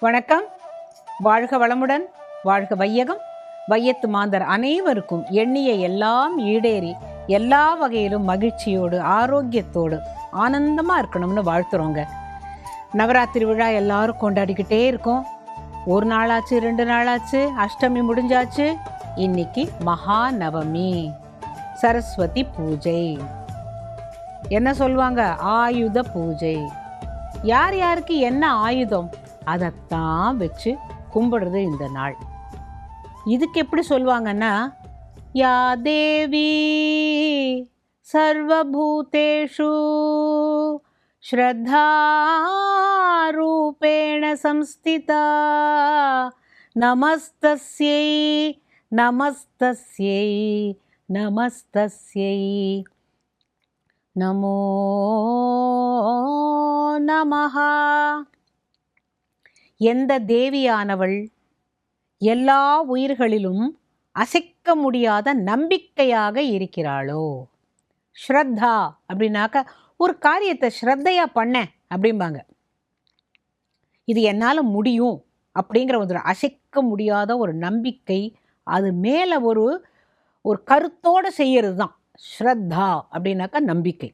வணக்கம். வாழ்க வளமுடன் வாழ்க வையகம். வையத்து மாந்தர் அனைவருக்கும் எண்ணிய எல்லாம் ஈடேறி எல்லா வகையிலும் மகிழ்ச்சியோடு ஆரோக்கியத்தோடு ஆனந்தமாக இருக்கணும்னு வாழ்த்துறோங்க. நவராத்திரி விழா எல்லாரும் கொண்டாடிக்கிட்டே இருக்கோம். ஒரு நாளாச்சு ரெண்டு நாளாச்சு அஷ்டமி முடிஞ்சாச்சு. இன்னைக்கு மகாநவமி. சரஸ்வதி பூஜை. என்ன சொல்லுவாங்க ஆயுத பூஜை. யார் யாருக்கு என்ன ஆயுதம்? அதைத்தான் வச்சு கும்பிடுறது இந்த நாள். இதுக்கு எப்படி சொல்லுவாங்கன்னா யா தேவி சர்வபூதேஷு ஸ்ரத்தாரூபேண சம்ஸ்திதா நமஸ்தஸ்யை நமஸ்தஸ்யை நமஸ்தஸ்யை. நமோ நமஹா. எந்த தேவியானவள் எல்லா உயிர்களிலும் அசைக்க முடியாத நம்பிக்கையாக இருக்கிறாளோ? ஸ்ரத்தா அப்படின்னாக்க ஒரு காரியத்தை ஸ்ரத்தையாக பண்ணேன் அப்படிம்பாங்க. இது என்னால் முடியும் அப்படிங்கிற ஒரு அசைக்க முடியாத ஒரு நம்பிக்கை அது மேலே ஒரு ஒரு கருத்தோடு செய்யறது தான் ஸ்ரத்தா அப்படின்னாக்கா நம்பிக்கை.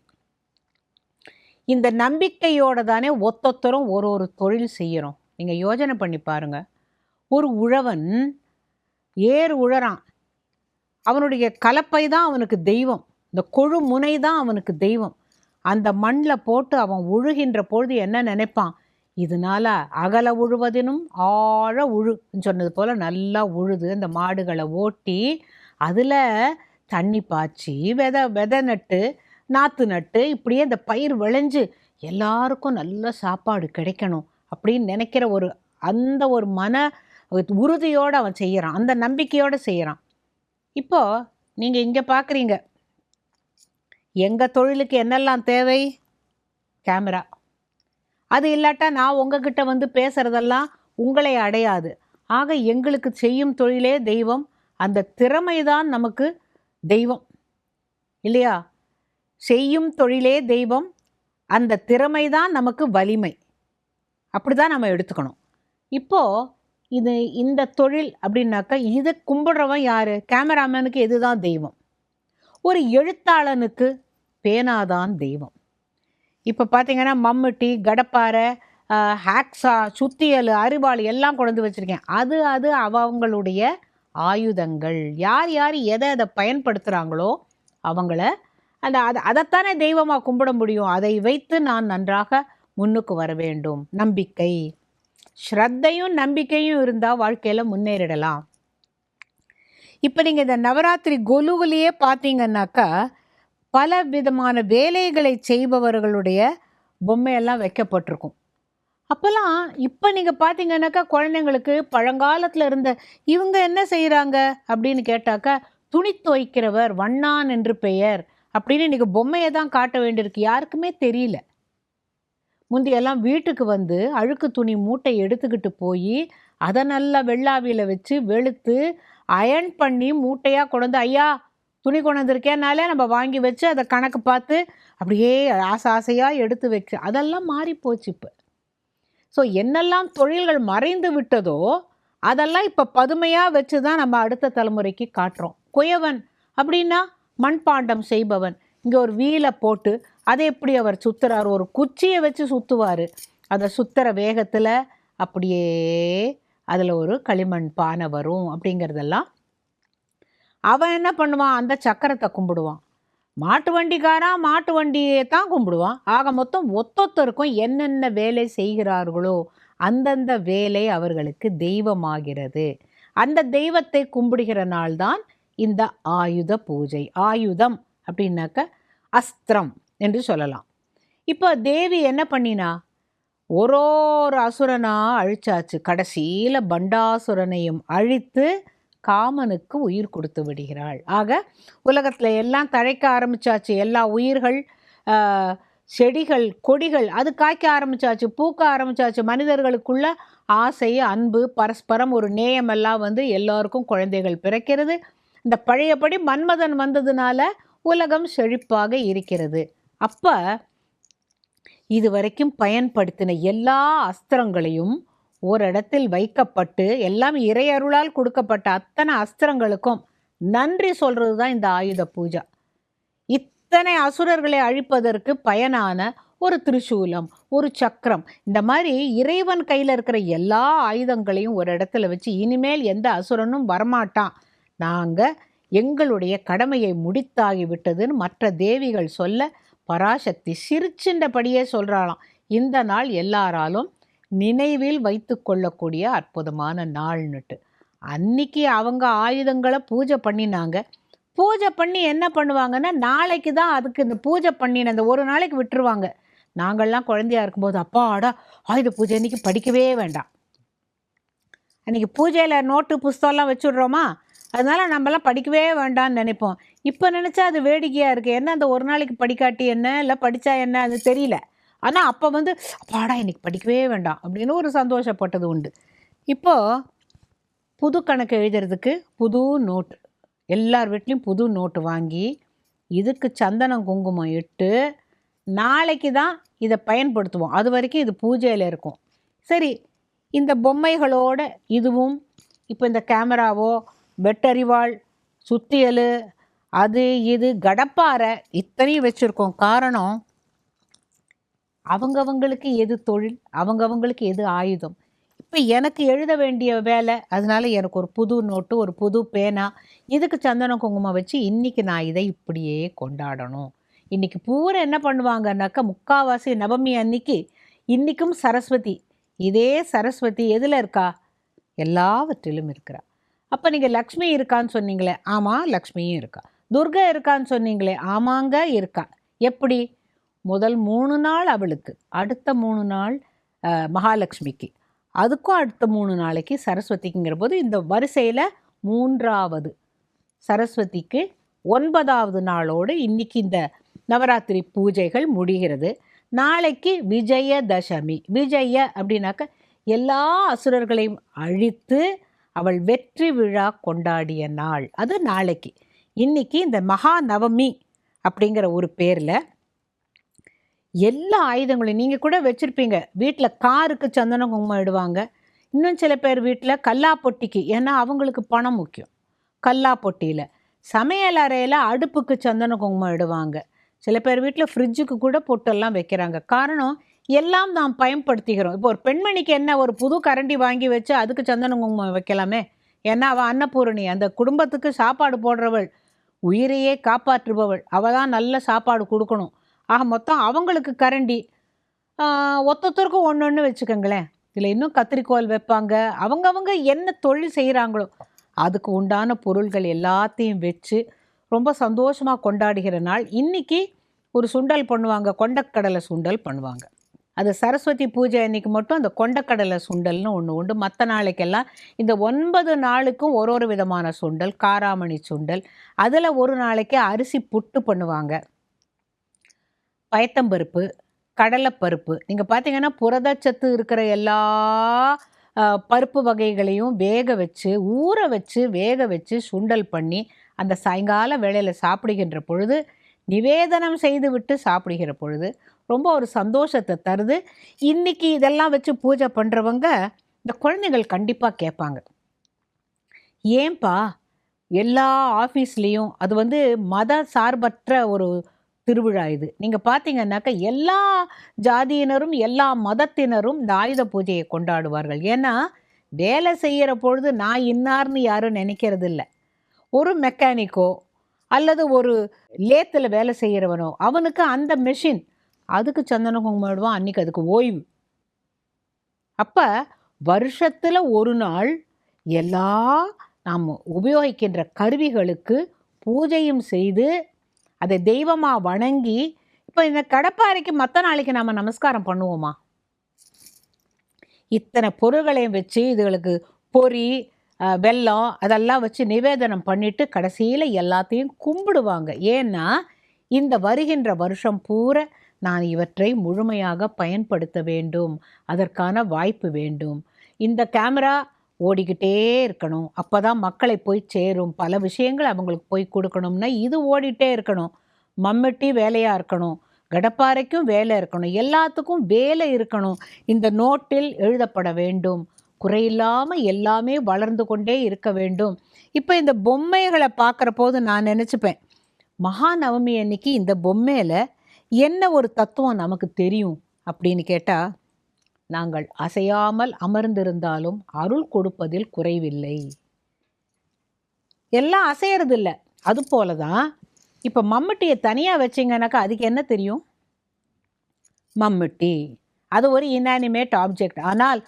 இந்த நம்பிக்கையோட தானே ஒத்தொத்தரும் ஒரு ஒரு தொழில் செய்கிறோம் நீங்கள் யோஜனை பண்ணி பாருங்க. ஒரு உழவன் ஏர் உழறான். அவனுடைய கலப்பை தான் அவனுக்கு தெய்வம். இந்த கொழு முனை தான் அவனுக்கு தெய்வம். அந்த மண்ணில் போட்டு அவன் உழுகின்ற பொழுது என்ன நினைப்பான்? இதனால அகல உழுவதினும் ஆழ உழுன்னு சொன்னது போல் நல்லா உழுது அந்த மாடுகளை ஓட்டி அதில் தண்ணி பாய்ச்சி விதை விதை நட்டு நாற்று நட்டு இப்படியே இந்த பயிர் விளைஞ்சு எல்லாருக்கும் நல்ல சாப்பாடு கிடைக்கணும். அப்படின்னு நினைக்கிற ஒரு அந்த ஒரு மன உறுதியோடு அவன் செய்கிறான் அந்த நம்பிக்கையோடு செய்கிறான் இப்போது நீங்கள் இங்கே பார்க்குறீங்க எங்கள் தொழிலுக்கு என்னெல்லாம் தேவை? கேமரா. அது இல்லாட்டா நான் உங்ககிட்ட வந்து பேசுகிறதெல்லாம் உங்களை அடையாது. ஆக எங்களுக்கு செய்யும் தொழிலே தெய்வம். அந்த திறமை தான் நமக்கு தெய்வம். இல்லையா? செய்யும் தொழிலே தெய்வம். அந்த திறமை தான் நமக்கு வலிமை. அப்படி தான் நம்ம எடுத்துக்கணும். இப்போது இது இந்த தொழில் அப்படின்னாக்கா இதை கும்பிடுறவன் யார்? கேமராமேனுக்கு இதுதான் தெய்வம்? ஒரு எழுத்தாளனுக்கு பேனாதான் தெய்வம். இப்போ பார்த்தீங்கன்னா மம்முட்டி கடப்பாரை ஹேக்ஸா சுத்தியல் அரிவாள் எல்லாம் கொண்டு வச்சுருக்கேன். அது அது அவங்களுடைய ஆயுதங்கள். யார் யார் எதை அதை பயன்படுத்துகிறாங்களோ அவங்கள அந்த அதை அதைத்தானே தெய்வமாக கும்பிட முடியும். அதை வைத்து நான் நன்றாக முன்னுக்கு வர வேண்டும். நம்பிக்கை. ஸ்ரத்தையும் நம்பிக்கையும் இருந்தால் வாழ்க்கையில் முன்னேறிடலாம். இப்போ நீங்கள் இந்த நவராத்திரி கொலுவிலேயே பார்த்தீங்கன்னாக்கா பல விதமான வேலைகளை செய்பவர்களுடைய பொம்மையெல்லாம் வைக்கப்பட்டிருக்கும். அப்போல்லாம் இப்போ நீங்கள் பார்த்தீங்கன்னாக்கா குழந்தைங்களுக்கு பழங்காலத்தில் இருந்த இவங்க என்ன செய்கிறாங்க அப்படின்னு கேட்டாக்கா துணி துவைக்கிறவர் வண்ணான் என்று பெயர் அப்படின்னு இன்றைக்கி பொம்மையை தான் காட்ட வேண்டியிருக்கு. யாருக்குமே தெரியல. முந்தியெல்லாம் வீட்டுக்கு வந்து அழுக்கு துணி மூட்டை எடுத்துக்கிட்டு போய் அதை நல்லா வெள்ளாவியில் வச்சு வெளுத்து அயர்ன் பண்ணி மூட்டையாக கொண்டு ஐயா துணி கொண்டு வந்திருக்கேனாலே நம்ம வாங்கி வச்சு அதை கணக்கு பார்த்து அப்படியே ஆசை ஆசையாக எடுத்து வச்சு. அதெல்லாம் மாறி போச்சு இப்போ. ஸோ என்னெல்லாம் தொழில்கள் மறைந்து விட்டதோ அதெல்லாம் இப்போ பதுமையாக வச்சு தான் நம்ம அடுத்த தலைமுறைக்கு காட்டுறோம். குயவன் அப்படின்னா மண்பாண்டம் செய்பவன். இங்கே ஒரு வீலை போட்டு அதை எப்படி அவர் சுற்றுறார் ஒரு குச்சியை வச்சு சுற்றுவார் அதை சுற்றுற வேகத்தில் அப்படியே அதில் ஒரு களிமண் பானை வரும் அப்படிங்கிறதெல்லாம் அவன் என்ன பண்ணுவான்? அந்த சக்கரத்தை கும்பிடுவான். மாட்டு வண்டிக்காரன் மாட்டு வண்டியை தான் கும்பிடுவான். ஆக மொத்தம் ஒத்தொத்தருக்கும் என்னென்ன வேலை செய்கிறார்களோ அந்தந்த வேலை அவர்களுக்கு தெய்வமாகிறது. அந்த தெய்வத்தை கும்பிடுகிற நாள்தான் இந்த ஆயுத பூஜை. ஆயுதம் அப்படின்னாக்க அஸ்திரம். என்று சொல்லலாம். இப்போ தேவி என்ன பண்ணினா ஒரு ஒரு அசுரனாக அழிச்சாச்சு. கடைசியில் பண்டாசுரனையும் அழித்து காமனுக்கு உயிர் கொடுத்து விடுகிறாள். ஆக உலகத்தில் எல்லாம் தழைக்க ஆரம்பிச்சாச்சு. எல்லா உயிர்கள் செடிகள் கொடிகள் அது காய்க்க ஆரம்பிச்சாச்சு. பூக்க ஆரம்பிச்சாச்சு. மனிதர்களுக்குள்ள ஆசை அன்பு பரஸ்பரம் ஒரு நேயமெல்லாம் வந்து எல்லோருக்கும் குழந்தைகள் பிறக்கிறது. இந்த பழையபடி மன்மதன் வந்ததுனால உலகம் செழிப்பாக இருக்கிறது. அப்போ இதுவரைக்கும் பயன்படுத்தின எல்லா அஸ்திரங்களையும் ஓரிடத்தில் வைக்கப்பட்டு எல்லாம் இறையருளால் கொடுக்கப்பட்ட அத்தனை அஸ்திரங்களுக்கும் நன்றி சொல்கிறது தான் இந்த ஆயுத பூஜை. இத்தனை அசுரர்களை அழிப்பதற்கு பயனான ஒரு திரிசூலம் ஒரு சக்கரம் இந்த மாதிரி இறைவன் கையில் இருக்கிற எல்லா ஆயுதங்களையும் ஒரு இடத்துல வச்சு இனிமேல் எந்த அசுரனும் வரமாட்டான். நாங்கள் எங்களுடைய கடமையை முடித்தாகி விட்டதுன்னு மற்ற தேவிகள் சொல்ல பராசக்தி சிரிச்சின்றபடியே சொல்கிறாளாம் இந்த நாள் எல்லாராலும் நினைவில் வைத்து கொள்ளக்கூடிய அற்புதமான நாள்னுட்டு அன்னைக்கு அவங்க ஆயுதங்களை பூஜை பண்ணினாங்க. பூஜை பண்ணி என்ன பண்ணுவாங்கன்னா நாளைக்கு தான் அதுக்கு இந்த பூஜை பண்ணின அந்த ஒரு நாளைக்கு விட்டுருவாங்க. நாங்கள்லாம் குழந்தையா இருக்கும்போது அப்பா ஆடா ஆயுத பூஜை அன்னைக்கு படிக்கவே வேண்டாம். அன்றைக்கி பூஜையில் நோட்டு புஸ்தகம்லாம் வச்சுடுறோமா? அதனால் நம்மலாம் படிக்கவே வேண்டாம்னு நினைப்போம். இப்போ நினச்சா அது வேடிக்கையாக இருக்குது என்ன அந்த ஒரு நாளைக்கு படிக்காட்டி என்ன? இல்லை படித்தா என்ன? அது தெரியல. ஆனால் அப்போ வந்து அப்பாடா இன்னைக்கு படிக்கவே வேண்டாம் அப்படின்னு ஒரு சந்தோஷப்பட்டது உண்டு. இப்போது புது கணக்கு எழுதுறதுக்கு புது நோட்டு எல்லார் வீட்லேயும் புது நோட்டு வாங்கி இதுக்கு சந்தனம் குங்குமம் இட்டு நாளைக்கு தான் இதை பயன்படுத்துவோம். அது வரைக்கும் இது பூஜையில் இருக்கும். சரி இந்த பொம்மைகளோட இதுவும் இப்போ இந்த கேமராவோ வெட்டறிவாள் சுத்தியல் அது இது கடப்பாரை இத்தனையும் வச்சுருக்கோம். காரணம் அவங்கவங்களுக்கு எது தொழில் அவங்கவங்களுக்கு எது ஆயுதம். இப்போ எனக்கு எழுத வேண்டிய வேலை அதனால எனக்கு ஒரு புது நோட்டு ஒரு புது பேனா இதுக்கு சந்தன குங்குமம் வச்சு இன்றைக்கி நான் இதை இப்படியே கொண்டாடணும். இன்றைக்கி பூரா என்ன பண்ணுவாங்கன்னாக்கா முக்காவாசி நவமி அன்னைக்கு இன்றைக்கும் சரஸ்வதி. இதே சரஸ்வதி எதில் இருக்கா? எல்லாவற்றிலும் இருக்கிறா. அப்போ நீங்கள் லக்ஷ்மி இருக்கான்னு சொன்னீங்களே ஆமாம் லக்ஷ்மியும் இருக்கா. துர்கா இருக்கான்னு சொன்னீங்களே ஆமாங்க இருக்கா. எப்படி? முதல் மூணு நாள் அவளுக்கு அடுத்த மூணு நாள் மகாலட்சுமிக்கு அதுக்கும் அடுத்த மூணு நாளைக்கு சரஸ்வதிக்குங்கிற போது இந்த வரிசையில் மூன்றாவது சரஸ்வதிக்கு ஒன்பதாவது நாளோடு இன்றைக்கி இந்த நவராத்திரி பூஜைகள் முடிகிறது. நாளைக்கு விஜயதசமி. விஜய அப்படின்னாக்க எல்லா அசுரர்களையும் அழித்து அவள் வெற்றி விழா கொண்டாடிய நாள். அது நாளைக்கு. இன்னைக்கு இந்த மகா நவமி அப்படிங்கிற ஒரு பேரில் எல்லா ஆயுதங்களையும் நீங்கள் கூட வச்சுருப்பீங்க. வீட்டில் காருக்கு சந்தன குங்குமம் இடுவாங்க. இன்னும் சில பேர் வீட்டில் கல்லாப்பொட்டிக்கு ஏன்னா அவங்களுக்கு பணம் முக்கியம். கல்லாப்பொட்டியில். சமையல் அறையில் அடுப்புக்கு சந்தன குங்குமம் இடுவாங்க. சில பேர் வீட்டில் ஃப்ரிட்ஜுக்கு கூட பொட்டெல்லாம் வைக்கிறாங்க. காரணம் எல்லாம் நாம் பயன்படுத்திக்கிறோம் இப்போ ஒரு பெண்மணிக்கு என்ன ஒரு புது கரண்டி வாங்கி வச்சு அதுக்கு சந்தன குங்குமம் வைக்கலாமே? ஏன்னா அவள் அன்னபூரணி. அந்த குடும்பத்துக்கு சாப்பாடு போடுறவள் உயிரையே காப்பாற்றுபவள். அவள் தான் நல்ல சாப்பாடு கொடுக்கணும். ஆக மொத்தம் அவங்களுக்கு கரண்டி. ஆஹ், ஒத்தொத்தருக்கும் ஒன்று ஒன்று வச்சுக்கோங்களேன். இதில் இன்னும் கத்திரிக்கோல் வைப்பாங்க. அவங்கவங்க என்ன தொழில் செய்கிறாங்களோ அதுக்கு உண்டான பொருள்கள் எல்லாத்தையும் வச்சு ரொம்ப சந்தோஷமாக கொண்டாடுகிற நாள். இன்னைக்கு ஒரு சுண்டல் பண்ணுவாங்க. கொண்டக்கடலை சுண்டல் பண்ணுவாங்க. அது சரஸ்வதி பூஜை அன்னைக்கு மட்டும் அந்த கொண்டக்கடலை சுண்டல்னு ஒன்று உண்டு. மற்ற நாளைக்கெல்லாம் இந்த ஒன்பது நாளுக்கும் ஒரு ஒரு விதமான சுண்டல் காராமணி சுண்டல். அதில் ஒரு நாளைக்கு அரிசி புட்டு பண்ணுவாங்க. பயத்தம்பருப்பு கடலைப்பருப்பு. நீங்கள் பார்த்தீங்கன்னா புரதச்சத்து இருக்கிற எல்லா பருப்பு வகைகளையும் வேக வச்சு ஊற வச்சு வேக வச்சு சுண்டல் பண்ணி அந்த சாயங்கால வேளையில் சாப்பிடுகின்ற பொழுது நிவேதனம் செய்துவிட்டு சாப்பிடுகிற பொழுது ரொம்ப ஒரு சந்தோஷத்தை தருது. இன்னைக்கு இதெல்லாம் வச்சு பூஜை பண்ணுறவங்க இந்த குழந்தைகள் கண்டிப்பாக கேட்பாங்க. ஏன்பா? எல்லா ஆஃபீஸ்லேயும் அது வந்து மத சார்பற்ற ஒரு திருவிழா இது. நீங்கள் பார்த்தீங்கன்னாக்கா எல்லா ஜாதியினரும் எல்லா மதத்தினரும் இந்த ஆயுத பூஜையை கொண்டாடுவார்கள். ஏன்னா வேலை செய்கிற பொழுது நான் இன்னார்னு யாரும் நினைக்கிறது இல்லை ஒரு மெக்கானிக்கோ அல்லது ஒரு லேத்தில் வேலை செய்கிறவனோ அவனுக்கு அந்த மெஷின் அதுக்கு சந்தன குங்குமம் இடுவான் அன்னைக்கு அதுக்கு ஓய்வு. அப்போ வருஷத்தில் ஒரு நாள் எல்லா நாம் உபயோகிக்கின்ற கருவிகளுக்கு பூஜையும் செய்து அதை தெய்வமாக வணங்கி இப்போ இந்த கடப்பாறைக்கு மற்ற நாளைக்கு நாம் நமஸ்காரம் பண்ணுவோமா? இத்தனை பொருள்களையும் வச்சு இதுகளுக்கு பொரி வெல்லம் அதெல்லாம் வச்சு நிவேதனம் பண்ணிட்டு கடைசியில் எல்லாத்தையும் கும்பிடுவாங்க. ஏன்னா இந்த வருகின்ற வருஷம் பூரா நான் இவற்றை முழுமையாக பயன்படுத்த வேண்டும். அதற்கான வாய்ப்பு வேண்டும். இந்த கேமரா ஓடிக்கிட்டே இருக்கணும். அப்போ தான் மக்களை போய் சேரும். பல விஷயங்கள் அவங்களுக்கு போய் கொடுக்கணும்னா இது ஓடிட்டே இருக்கணும். மம்மிட்டி வேலையாக இருக்கணும். கடப்பாறைக்கும் வேலை இருக்கணும். எல்லாத்துக்கும் வேலை இருக்கணும். இந்த நோட்டில் எழுதப்பட வேண்டும். குறையில்லாமல் எல்லாமே வளர்ந்து கொண்டே இருக்க வேண்டும். இப்போ இந்த பொம்மைகளை பார்க்குற போது நான் நினச்சிப்பேன் மகாநவமி அன்னைக்கு இந்த பொம்மையில் என்ன ஒரு தத்துவம் நமக்கு தெரியும் அப்படின்னு கேட்டால் நாங்கள் அசையாமல் அமர்ந்திருந்தாலும் அருள் கொடுப்பதில் குறைவில்லை. எல்லாம் அசையறதில்ல. அது போல தான் இப்போ மம்முட்டியை தனியாக வச்சிங்கனாக்கா அதுக்கு என்ன தெரியும்? மம்முட்டி. அது ஒரு இனானிமேட் ஆப்ஜெக்ட் ஆனால்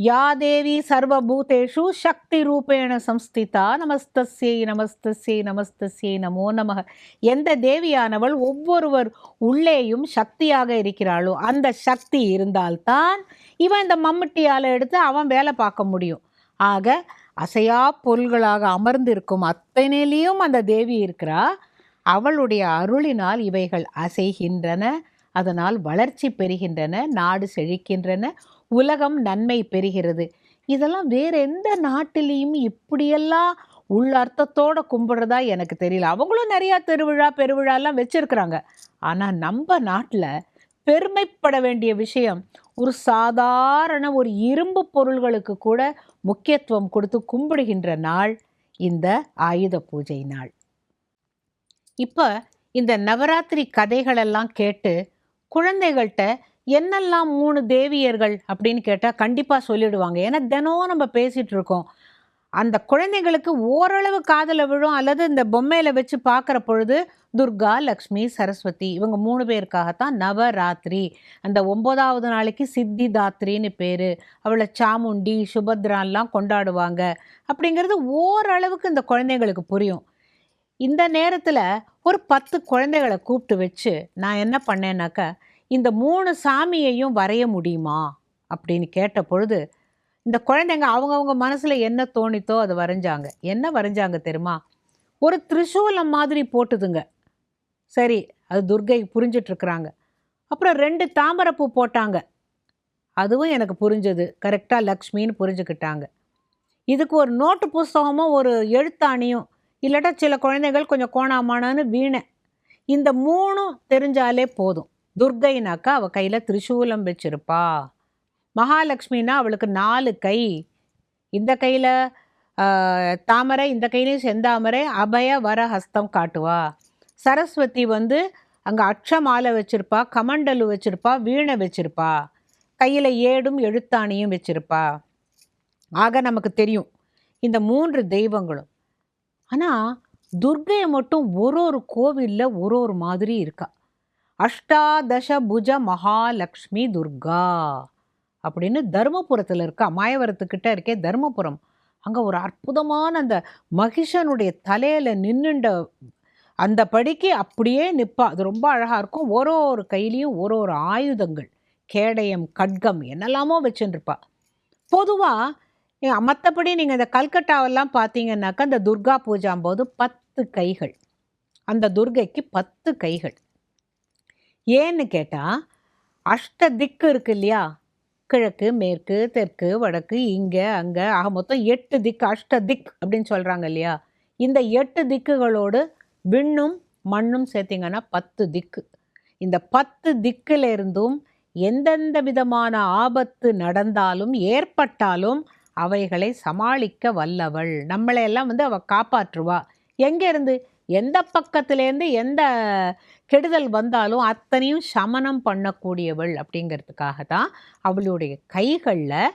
யா தேவி சர்வபூதேஷு சக்தி ரூபேண சம்ஸ்திதா நமஸ்தஸ்யை நமஸ்தஸ்யை நமஸ்தஸ்யை நமோ நமக எந்த தேவியானவள் ஒவ்வொருவர் உள்ளேயும் சக்தியாக இருக்கிறாளோ அந்த சக்தி இருந்தால்தான் இவன் இந்த மம்முட்டியால் எடுத்து அவன் வேலை பார்க்க முடியும். ஆக அசையா பொருள்களாக அமர்ந்திருக்கும் அத்தனையிலையும் அந்த தேவி இருக்கிறா. அவளுடைய அருளினால் இவைகள் அசைகின்றன அதனால் வளர்ச்சி பெறுகின்றன நாடு செழிக்கின்றன உலகம் நன்மை பெறுகிறது. இதெல்லாம் வேற எந்த நாட்டிலையும் இப்படியெல்லாம் உள்ள அர்த்தத்தோட கும்பிடுறதா எனக்கு தெரியல. அவங்களும் நிறையா திருவிழா பெருவிழாலாம் வச்சுருக்குறாங்க. ஆனால் நம்ம நாட்டில் பெருமைப்பட வேண்டிய விஷயம் ஒரு சாதாரண ஒரு இரும்பு பொருள்களுக்கு கூட முக்கியத்துவம் கொடுத்து கும்பிடுகின்ற நாள் இந்த ஆயுத பூஜை நாள். இப்போ இந்த நவராத்திரி கதைகளெல்லாம் கேட்டு குழந்தைகள்கிட்ட என்னெல்லாம் மூணு தேவியர்கள் அப்படின்னு கேட்டால் கண்டிப்பாக சொல்லிடுவாங்க. ஏன்னா தினம் நம்ம பேசிகிட்டு இருக்கோம் அந்த குழந்தைங்களுக்கு ஓரளவு காதில் விழும் அல்லது இந்த பொம்மையில் வச்சு பார்க்குற பொழுது துர்கா லக்ஷ்மி சரஸ்வதி இவங்க மூணு பேருக்காகத்தான் நவராத்திரி. அந்த ஒம்போதாவது நாளைக்கு சித்தி தாத்ரின்னு பேர். அவளை சாமுண்டி சுபத்ரான்லாம் கொண்டாடுவாங்க. அப்படிங்கிறது ஓரளவுக்கு இந்த குழந்தைங்களுக்கு புரியும். இந்த நேரத்தில் ஒரு பத்து குழந்தைகளை கூப்பிட்டு வச்சு நான் என்ன பண்ணேன்னாக்கா இந்த மூணு சாமியையும் வரைய முடியுமா? அப்படின்னு கேட்ட பொழுது இந்த குழந்தைங்க அவங்கவுங்க மனசில் என்ன தோணித்தோ அதை வரைஞ்சாங்க. என்ன வரைஞ்சாங்க தெரியுமா? ஒரு திரிசூலம் மாதிரி போட்டுதுங்க. சரி அது துர்கை புரிஞ்சிட்ருக்குறாங்க. அப்புறம் ரெண்டு தாமரைப்பூ போட்டாங்க. அதுவும் எனக்கு புரிஞ்சது. கரெக்டாக லக்ஷ்மின்னு புரிஞ்சுக்கிட்டாங்க. இதுக்கு ஒரு நோட்டு புஸ்தகமும் ஒரு எழுத்தாணியும் இல்லாட்டா சில குழந்தைகள் கொஞ்சம் கோணாமானான்னு வீணை. இந்த மூணும் தெரிஞ்சாலே போதும். துர்கைனாக்கா அவள் கையில் திரிசூலம் வச்சிருப்பா. மகாலட்சுமினா அவளுக்கு நாலு கை. இந்த கையில் தாமரை இந்த கையிலையும் செந்தாமரை அபய வர ஹஸ்தம் காட்டுவா. சரஸ்வதி வந்து அங்கே அக்ஷமாலை வச்சுருப்பா கமண்டலு வச்சுருப்பா வீணை வச்சுருப்பா. கையில் ஏடும் எழுத்தாணியும் வச்சுருப்பா. ஆக நமக்கு தெரியும் இந்த மூன்று தெய்வங்களும். ஆனால் துர்கையை மட்டும் ஒரு ஒரு கோவிலில் ஒரு ஒரு மாதிரி இருக்கா. அஷ்டாதசபுஜ மகாலக்ஷ்மி துர்கா அப்படின்னு தருமபுரத்தில் இருக்கா மாயவரத்துக்கிட்ட இருக்கே தர்மபுரம். அங்கே ஒரு அற்புதமான அந்த மகிஷனுடைய தலையில் நின்றுண்ட அந்த படிக்கு அப்படியே நிற்பா அது ரொம்ப அழகாக இருக்கும். ஒரு ஒரு கையிலையும் ஒரு ஒரு ஆயுதங்கள் கேடயம் கட்கம் என்னெல்லாமோ வச்சுருப்பா. பொதுவாக மற்றபடி நீங்கள் இந்த கல்கட்டாவெல்லாம் பார்த்தீங்கன்னாக்கா அந்த துர்கா பூஜாம்போது பத்து கைகள். அந்த துர்கைக்கு பத்து கைகள். ஏன்னு கேட்டால் அஷ்ட திக்கு இருக்கு இல்லையா? கிழக்கு மேற்கு தெற்கு வடக்கு இங்கே அங்கே ஆக மொத்தம் எட்டு திக்கு அஷ்ட திக் அப்படின்னு சொல்கிறாங்க இல்லையா? இந்த எட்டு திக்குகளோடு விண்ணும் மண்ணும் சேர்த்திங்கன்னா பத்து திக்கு. இந்த பத்து திக்கிலிருந்தும் எந்தெந்த விதமான ஆபத்து நடந்தாலும் ஏற்பட்டாலும் அவைகளை சமாளிக்க வல்லவள். நம்மளையெல்லாம் வந்து அவள் காப்பாற்றுவா. எங்கேருந்து? எந்த பக்கத்துலேருந்து எந்த கெடுதல் வந்தாலும் அத்தனையும் சமனம் பண்ணக்கூடியவள் அப்படிங்கிறதுக்காக தான் அவளுடைய கைகளில்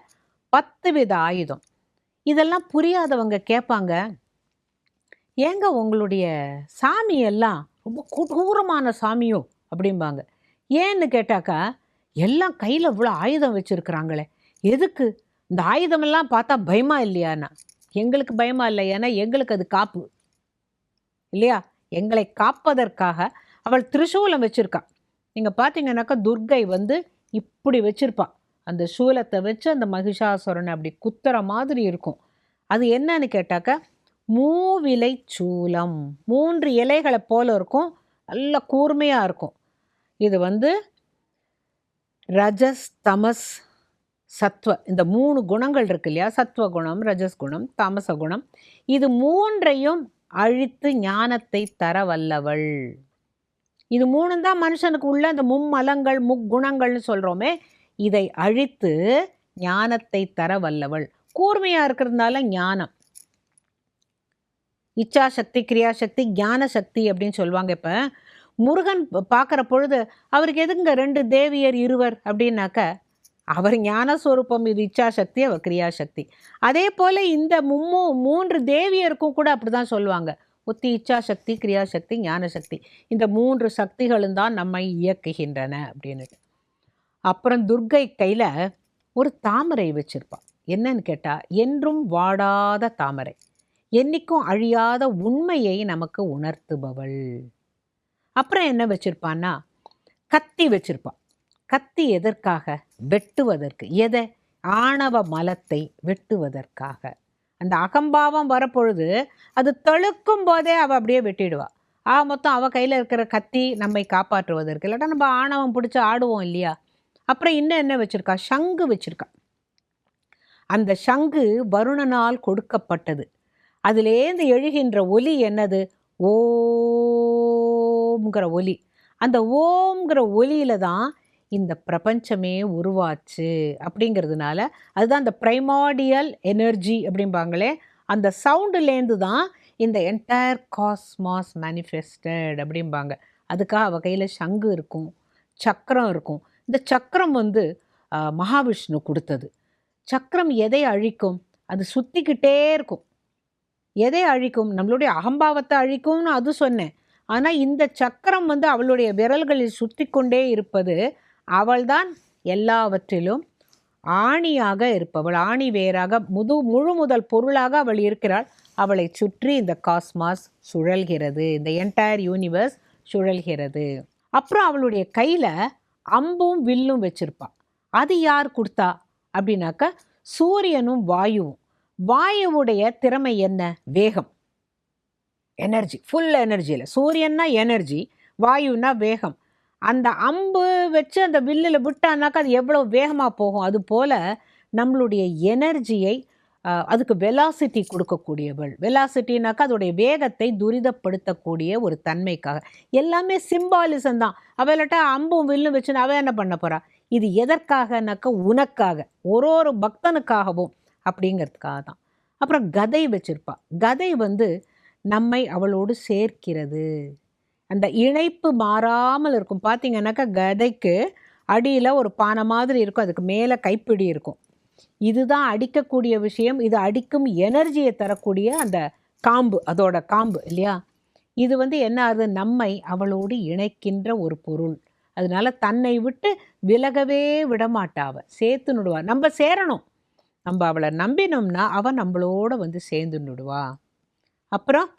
பத்து வித ஆயுதம். இதெல்லாம் புரியாதவங்க கேட்பாங்க ஏங்க உங்களுடைய சாமி எல்லாம் ரொம்ப கொடூரமான சாமியோ? அப்படிம்பாங்க. ஏன்னு கேட்டாக்கா எல்லாம் கையில் இவ்வளோ ஆயுதம் வச்சுருக்குறாங்களே எதுக்கு? இந்த ஆயுதமெல்லாம் பார்த்தா பயமா இல்லையாண்ணா எங்களுக்கு பயமா இல்லை ஏன்னா எங்களுக்கு அது காப்பு. இல்லையா? எங்களை காப்பதற்காக அவள் திருசூலம் வச்சுருக்கா. நீங்கள் பார்த்தீங்கன்னாக்கா துர்கை வந்து இப்படி வச்சுருப்பா. அந்த சூலத்தை வச்சு அந்த மகிஷாசுரனை அப்படி குத்துற மாதிரி இருக்கும். அது என்னன்னு கேட்டாக்கா மூவிலை சூலம். மூன்று இலைகளை போல இருக்கும். நல்ல கூர்மையாக இருக்கும். இது வந்து ரஜஸ் தமஸ் சத்வ. இந்த மூணு குணங்கள் இருக்கு இல்லையா? சத்வ குணம் ரஜஸ் குணம் தாமச குணம் இது மூன்றையும் அழித்து ஞானத்தை தர வல்லவள். இது மூணு தான் மனுஷனுக்கு உள்ள அந்த மும்மலங்கள் முக்குணங்கள்னு சொல்கிறோமே இதை அழித்து ஞானத்தை தர வல்லவள். கூர்மையாக இருக்கிறதுனால ஞானம். இச்சாசக்தி கிரியாசக்தி ஞான சக்தி அப்படின்னு சொல்லுவாங்க இப்போ. முருகன் பார்க்குற பொழுது அவருக்கு எதுங்க ரெண்டு தேவியர் இருவர் அப்படின்னாக்க அவர் ஞானஸ்வரூபம் இது இச்சாசக்தி அவர் கிரியாசக்தி. அதே போல் இந்த மும்மூ மூன்று தேவியருக்கும் கூட அப்படி தான் சொல்லுவாங்க. ஒத்தி இச்சாசக்தி கிரியாசக்தி ஞானசக்தி. இந்த மூன்று சக்திகளும் தான் நம்மை இயக்குகின்றன அப்படின்னு. அப்புறம் துர்கை கையில் ஒரு தாமரை வச்சிருப்பாள் என்னன்னு கேட்டால் என்றும் வாடாத தாமரை என்றைக்கும் அழியாத உண்மையை நமக்கு உணர்த்துபவள். அப்புறம் என்ன வச்சுருப்பான்னா கத்தி வச்சுருப்பாள் கத்தி எதற்காக? வெட்டுவதற்கு. எதை? ஆணவ மலத்தை வெட்டுவதற்காக. அந்த அகம்பாவம் வரப்பொழுது அது தழுக்கும் போதே அவள் அப்படியே வெட்டிடுவா. ஆ மொத்தம் அவள் கையில் இருக்கிற கத்தி நம்மை காப்பாற்றுவதற்கு. இல்லாட்டா நம்ம ஆணவம் பிடிச்சி ஆடுவோம் இல்லையா? அப்புறம் இன்னும் என்ன வச்சுருக்கா? சங்கு வச்சுருக்கா. அந்த சங்கு வருணனால் கொடுக்கப்பட்டது. அதிலேந்து எழுகின்ற ஒலி என்னது? ஓம்ங்கிற ஒலி. அந்த ஓம்ங்கிற ஒலியில தான் இந்த பிரபஞ்சமே உருவாச்சு அப்படிங்கிறதுனால அதுதான் அந்த ப்ரைமாடியல் எனர்ஜி அப்படிம்பாங்களே அந்த சவுண்டுலேருந்து தான் இந்த என்டையர் காஸ்மாஸ் மேனிஃபெஸ்டட் அப்படிம்பாங்க. அதுக்காக வகையில் கையில் சங்கு இருக்கும் சக்கரம் இருக்கும். இந்த சக்கரம் வந்து மகாவிஷ்ணு கொடுத்தது. சக்கரம் எதை அழிக்கும்? அது சுற்றிக்கிட்டே இருக்கும். எதை அழிக்கும்? நம்மளுடைய அகம்பாவத்தை அழிக்கும்னு அது சொன்னேன். ஆனால் இந்த சக்கரம் வந்து அவளுடைய விரல்களில் சுற்றி கொண்டே இருப்பது அவள்தான் எல்லாவற்றிலும் ஆணியாக இருப்பவள். ஆணி வேறாக முது முழு முதல் பொருளாக அவள் இருக்கிறாள். அவளை சுற்றி இந்த காஸ்மாஸ் சுழல்கிறது. இந்த என்டையர் யூனிவர்ஸ் சுழல்கிறது. அப்புறம் அவளுடைய கையில் அம்பும் வில்லும் வச்சுருப்பாள் அது யார் கொடுத்தா? அப்படின்னாக்க சூரியனும் வாயுவும். வாயுவுடைய திறமை என்ன? வேகம். எனர்ஜி ஃபுல் எனர்ஜியில் சூரியன்னா எனர்ஜி வாயுன்னா வேகம். அந்த அம்பு வச்சு அந்த வில்லில் விட்டானாக்கா அது எவ்வளோ வேகமாக போகும். அது போல் நம்மளுடைய எனர்ஜியை அதுக்கு வெலாசிட்டி கொடுக்கக்கூடியவள். வெலாசிட்டினாக்கா அதோடைய வேகத்தை துரிதப்படுத்தக்கூடிய ஒரு தன்மைக்காக. எல்லாமே சிம்பாலிசம் தான். அவள்கிட்ட அம்பும் வில்லும் வச்சுன்னு அவள் என்ன பண்ண போகிறா இது எதற்காகனாக்கா உனக்காக ஒரு ஒரு பக்தனுக்காகவும் அப்படிங்கிறதுக்காக தான். அப்புறம் கதை வச்சுருப்பாள் கதை வந்து நம்மை அவளோடு சேர்க்கிறது. அந்த இணைப்பு மாறாமல் இருக்கும். பார்த்தீங்கன்னாக்கா கதைக்கு அடியில் ஒரு பானை மாதிரி இருக்கும். அதுக்கு மேலே கைப்பிடி இருக்கும். இதுதான் அடிக்கக்கூடிய விஷயம். இது அடிக்கும் எனர்ஜியை தரக்கூடிய அந்த காம்பு அதோட காம்பு இல்லையா? இது வந்து என்ன ஆகுது? நம்மை அவளோடு இணைக்கின்ற ஒரு பொருள். அதனால தன்னை விட்டு விலகவே விடமாட்டாவ சேர்த்து நுடுவா. நம்ம சேரணும். நம்ம அவளை நம்பினோம்னா அவன் நம்மளோட வந்து சேர்ந்து நுடுவா. அப்புறம்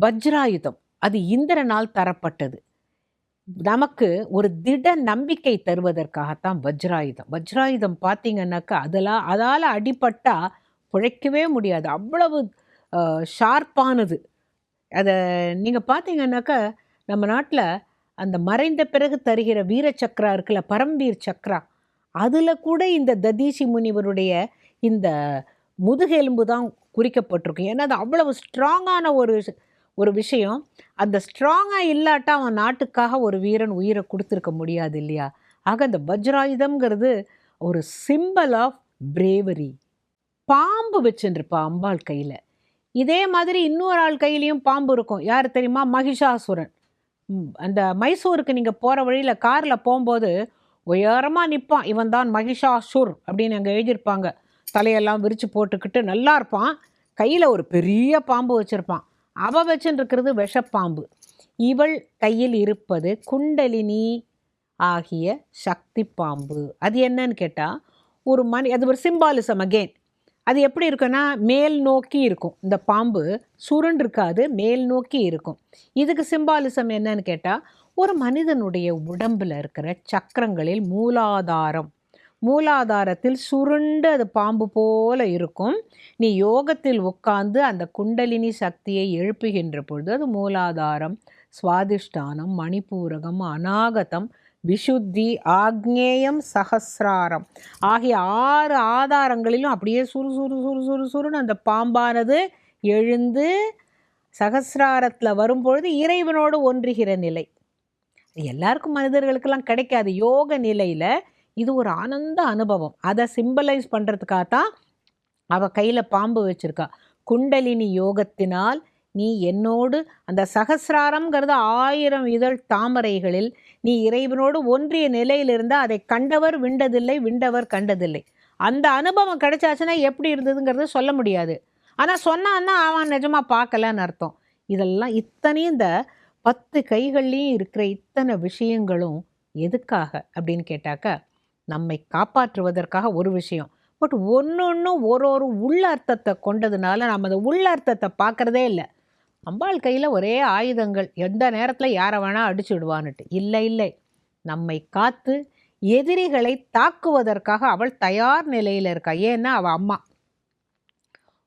வஜ்ராயுதம். அது இந்திரனால் தரப்பட்டது. நமக்கு ஒரு திட நம்பிக்கை தருவதற்காகத்தான் வஜ்ராயுதம். வஜ்ராயுதம் பார்த்தீங்கன்னாக்கா அதெல்லாம் அதால் அடிபட்டா பிழைக்கவே முடியாது. அவ்வளவு ஷார்ப்பானது. அதை நீங்கள் பார்த்தீங்கன்னாக்கா நம்ம நாட்டில் அந்த மறைந்த பிறகு தருகிற வீர சக்ரா இருக்குல்ல பரம்வீர் சக்ரா அதில் கூட இந்த ததீசி முனிவருடைய இந்த முதுகெலும்பு தான் குறிக்கப்பட்டிருக்கும். ஏன்னா அது அவ்வளவு ஸ்ட்ராங்கான ஒரு ஒரு விஷயம் அந்த ஸ்ட்ராங்காக இல்லாட்டா அவன் நாட்டுக்காக ஒரு வீரன் உயிரை கொடுத்துருக்க முடியாது இல்லையா? ஆக அந்த வஜ்ராயுதம்ங்கிறது ஒரு சிம்பல் ஆஃப் பிரேவரி பாம்பு வச்சுருப்பா அம்பாள் கையில். இதே மாதிரி இன்னொரு ஆள் கையிலையும் பாம்பு இருக்கும். யார் தெரியுமா? மகிஷாசுரன். அந்த மைசூருக்கு நீங்கள் போகிற வழியில் காரில் போகும்போது உயரமாக நிற்பான் இவன் தான் மகிஷாசுர் அப்படின்னு அங்கே எழுதியிருப்பாங்க. தலையெல்லாம் விரித்து போட்டுக்கிட்டு நல்லா இருப்பான். கையில் ஒரு பெரிய பாம்பு வச்சுருப்பான். அவ வச்சுன்னு இருக்கிறது விஷப்பாம்பு. இவள் கையில் இருப்பது குண்டலினி ஆகிய சக்தி பாம்பு அது என்னன்னு கேட்டால் ஒரு மணி அது ஒரு சிம்பாலிசம் அகெயின் அது எப்படி இருக்குன்னா மேல் நோக்கி இருக்கும். இந்த பாம்பு சுருண்டு இருக்காது மேல் நோக்கி இருக்கும். இதுக்கு சிம்பாலிசம் என்னன்னு கேட்டால் ஒரு மனிதனுடைய உடம்பில் இருக்கிற சக்கரங்களில் மூலாதாரம். மூலாதாரத்தில் சுருண்டு அது பாம்பு போல இருக்கும். நீ யோகத்தில் உட்கார்ந்து அந்த குண்டலினி சக்தியை எழுப்புகின்ற பொழுது அது மூலாதாரம் சுவாதிஷ்டானம் மணிப்பூரகம் அநாகதம் விஷுத்தி ஆக்ஞேயம் சகசிராரம் ஆகிய ஆறு ஆதாரங்களிலும் அப்படியே சுறு சுறு சுறு சுறு சுருன்னு அந்த பாம்பானது எழுந்து சகசிராரத்தில் வரும்பொழுது இறைவனோடு ஒன்றுகிற நிலை. எல்லாருக்கும் மனிதர்களுக்கெல்லாம் கிடைக்காது. யோக நிலையில் இது ஒரு ஆனந்த அனுபவம். அதை சிம்பலைஸ் பண்ணுறதுக்காக தான் அவள் கையில் பாம்பு வச்சுருக்கா. குண்டலினி யோகத்தினால் நீ என்னோடு அந்த சகசிராரம்ங்கிறது ஆயிரம் இதழ் தாமரைகளில் நீ இறைவனோடு ஒன்றிய நிலையிலிருந்து அதை கண்டவர் விண்டதில்லை விண்டவர் கண்டதில்லை. அந்த அனுபவம் கிடைச்சாச்சுன்னா எப்படி இருந்ததுங்கிறது சொல்ல முடியாது. ஆனால் சொன்னான்னா அவன் நிஜமாக பார்க்கலன்னு அர்த்தம். இதெல்லாம் இத்தனையும் இந்த பத்து கைகள்லேயும் இருக்கிற இத்தனை விஷயங்களும் எதுக்காக அப்படின்னு கேட்டாக்கா நம்மை காப்பாற்றுவதற்காக ஒரு விஷயம். பட் ஒன்று ஒன்றும் ஒரு ஒரு உள்ளர்த்தத்தை கொண்டதுனால நம்ம அந்த உள்ளர்த்தத்தை பார்க்குறதே இல்லை. அம்பாள் கையில் ஒரே ஆயுதங்கள். எந்த நேரத்தில் யாரை வேணால் அடிச்சு விடுவான்னுட்டு. இல்லை இல்லை. நம்மை காத்து எதிரிகளை தாக்குவதற்காக அவள் தயார் நிலையில் இருக்கா. ஏன்னா அவள் அம்மா.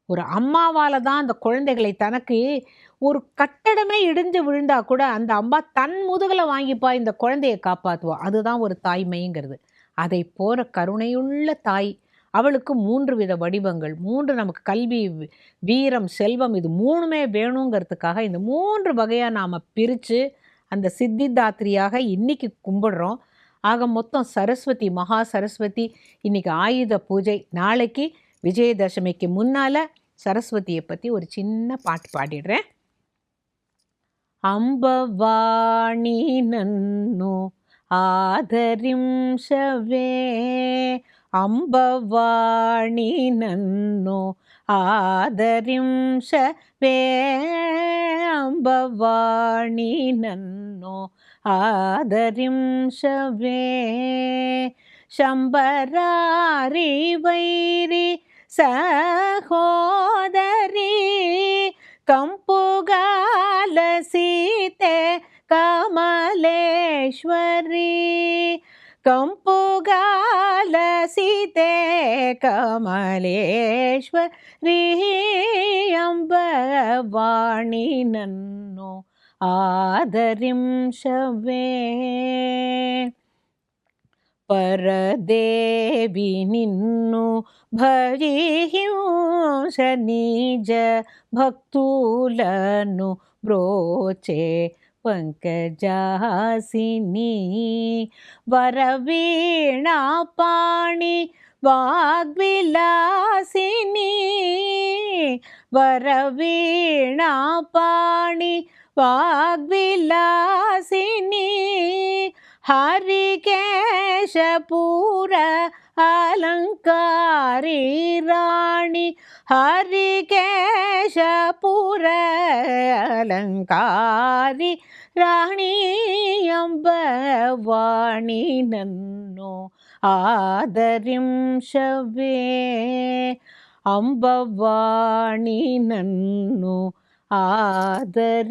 ஒரு அம்மாவால் தான் அந்த குழந்தைகளை தனக்கு ஒரு கட்டடமே இடிஞ்சு விழுந்தா கூட அந்த அம்மா தன் முதுகில் வாங்கிப்பா இந்த குழந்தையை காப்பாற்றுவா அதுதான் ஒரு தாய்மைங்கிறது. அதை போல கருணையுள்ள தாய். அவளுக்கு மூன்று வித வடிவங்கள். மூன்று நமக்கு கல்வி வீரம் செல்வம் இது மூணுமே வேணுங்கிறதுக்காக இந்த மூன்று வகையாக நாம் பிரித்து அந்த சித்திதாத்திரியாக இன்றைக்கி கும்பிடுறோம். ஆக மொத்தம் சரஸ்வதி மகா சரஸ்வதி இன்னைக்கு ஆயுத பூஜை. நாளைக்கு விஜயதசமிக்கு முன்னால் சரஸ்வதியை பற்றி ஒரு சின்ன பாட்டு பாடிடுறேன். அம்பவாணி நன்னோ ಆದರಿಂಶವೇ ಅಂಬವಾಣಿ ನನ್ನು ಆದರಿಂಶವೇ ಅಂಬವಾಣಿ ನನ್ನು ಆದರಿಂಶವೇ ಶಂಬರಾರಿ ವೈರಿ ಸಹೋದರಿ ಕಂಪುಗಾಲ ಕಂಪುಗಾಲಸಿತೆ ಕಮಲೇಶ್ವರಿಯಂಬ ವಾಣಿನನ್ನು ಆದರಿಂಶವೇ ಪರದೇವಿ ನಿನ್ನು ಭಜಿಹಿಂಸ ನಿಜ ಭಕ್ತುಲನು ಬ್ರೋಚೆ பங்கஜாசினி வரவீணா பாணி வாக்விலாசினி வரவீணா பாணி வாக்விலாசினி ஹரிகேஷபூர ಅಲಂಕಾರಿ ರಾಣಿ ಹರಿಕೇಶಪುರ ಅಲಂಕಾರಿ ರಾಣಿ ಎಂಬ ವಾಣಿ ನನ್ನು ಆದರಿಂಶವೇ ಅಂಬವಾಣಿ ನನ್ನು ಆದರಿಂಶವೇ